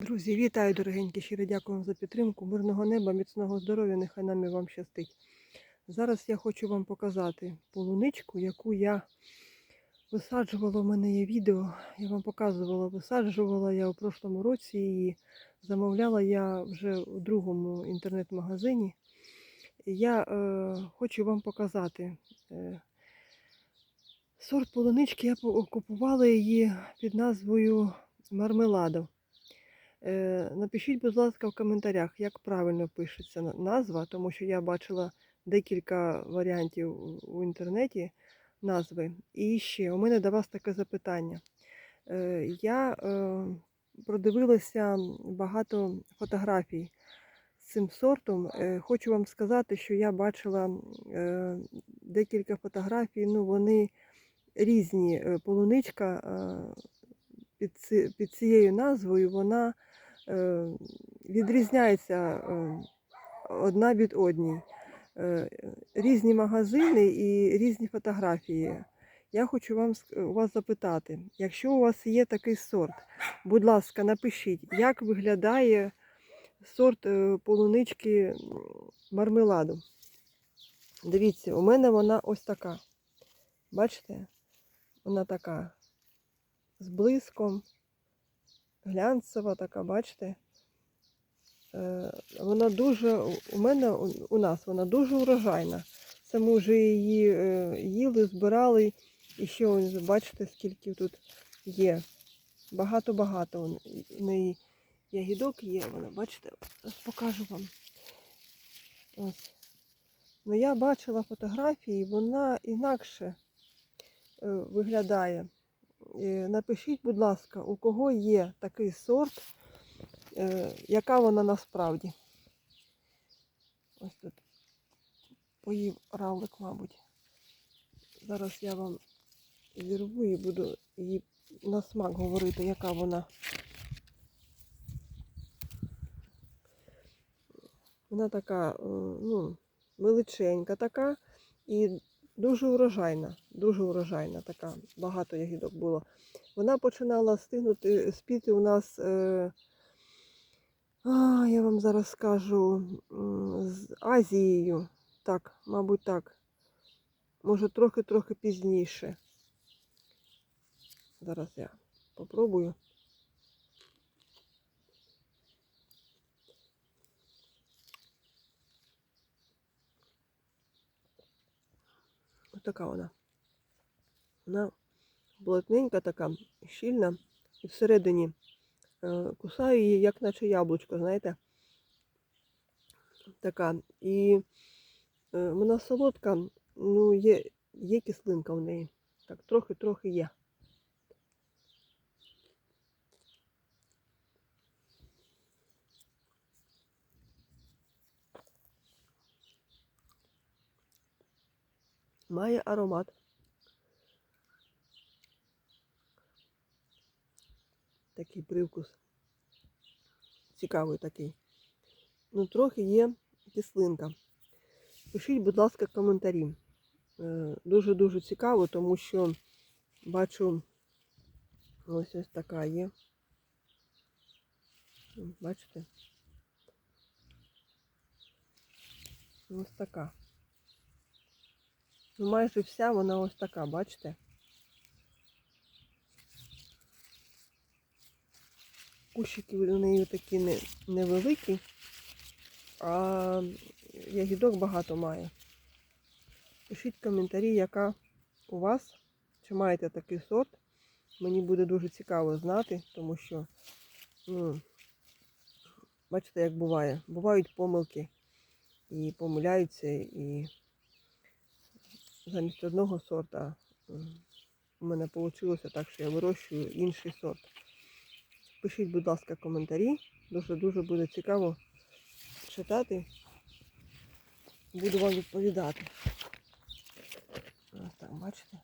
Друзі, вітаю, дорогенькі, щиро дякую вам за підтримку. Мирного неба, міцного здоров'я, нехай нам і вам щастить. Зараз я хочу вам показати полуничку, яку я висаджувала. У мене є відео, я вам показувала, висаджувала я у прошлому році її. Замовляла я вже у другому інтернет-магазині. Я е, хочу вам показати. Е, сорт полунички я купувала її під назвою Мармеладо. Е, Напишіть, будь ласка, в коментарях, як правильно пишеться назва, тому що я бачила декілька варіантів у- інтернеті назви. І ще у мене до вас таке запитання. Е, Я е, продивилася багато фотографій з цим сортом. Хочу вам сказати, що я бачила декілька фотографій, ну вони різні. Полуничка під, цією назвою вона відрізняється е, одна від одній. Е, Різні магазини і різні фотографії. Я хочу вам у вас запитати, якщо у вас є такий сорт, будь ласка, напишіть, як виглядає сорт е, полунички мармеладу. Дивіться, у мене вона ось така. Бачите? Вона така з блиском, глянцева така, бачите? Е, Вона дуже, у мене, у- нас вона дуже урожайна. Це ми вже її е, їли, збирали. І ще бачите, скільки тут є. Багато-багато у неї ягідок є. Вона, бачите, покажу вам. Ось. Ну, я бачила фотографії, вона інакше е, виглядає. Е, Напишіть, будь ласка, у кого є такий сорт, е, яка вона насправді. Ось тут поїв равлик, мабуть. Зараз я вам зірву і буду її на смак говорити, яка вона. Вона така, е, ну, величенька така і дуже урожайна, дуже урожайна така, багато ягідок було. Вона починала стигнути, спіти у нас, е, а, я вам зараз скажу, з Азією. Так, мабуть, так. Може, трохи-трохи пізніше. Зараз я попробую. Ось така вона. Вона плотненька така, щільна. І всередині е, кусаю її, як наче яблучко, знаєте. Така. І е, вона солодка, ну, є, є кислинка в неї. Так, трохи-трохи є. Має аромат. Такий привкус. Цікавий такий. Ну, трохи є кислинка. Пишіть, будь ласка, коментарі. Е, Дуже-дуже цікаво, тому що бачу ось ось така є. Бачите? Ось така. Ну, майже вся вона ось така, бачите? Кущики у неї такі не, невеликі, а ягідок багато має. Пишіть коментарі, яка у вас, чи маєте такий сорт. Мені буде дуже цікаво знати, тому що, ну, бачите, як буває. Бувають помилки і помиляються, і замість одного сорта у мене вийшло так, що я вирощую інший сорт. Пишіть, будь ласка, коментарі. Дуже-дуже буде цікаво читати. Буду вам відповідати. Ось так, бачите?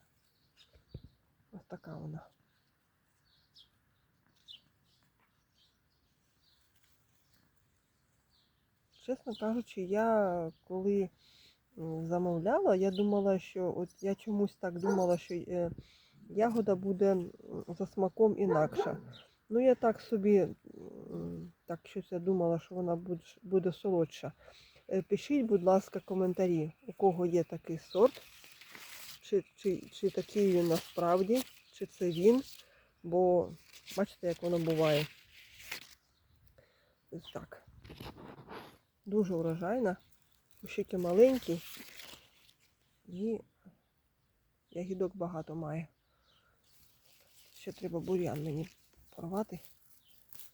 Ось така вона. Чесно кажучи, я коли замовляла, я думала, що от я чомусь так думала, що е, ягода буде за смаком інакша. Ну, я так собі так щось я думала, що вона буде, солодша. Е, Пишіть, будь ласка, коментарі, у кого є такий сорт, чи, чи, чи такий він насправді, чи це він. Бо бачите, як воно буває. Так. Дуже урожайна. Кущики маленькі і ягідок багато має. Ще треба бур'ян мені порвати.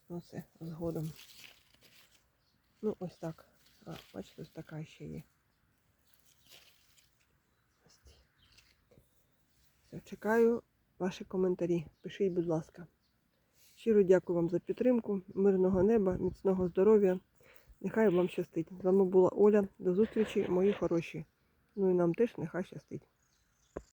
Ну це згодом. Ну, ось так. А, бачите, ось така ще є. Все, чекаю ваші коментарі. Пишіть, будь ласка. Щиро дякую вам за підтримку. Мирного неба, міцного здоров'я. Нехай вам щастить. З вами була Оля. До зустрічі, мої хороші. Ну і нам теж нехай щастить.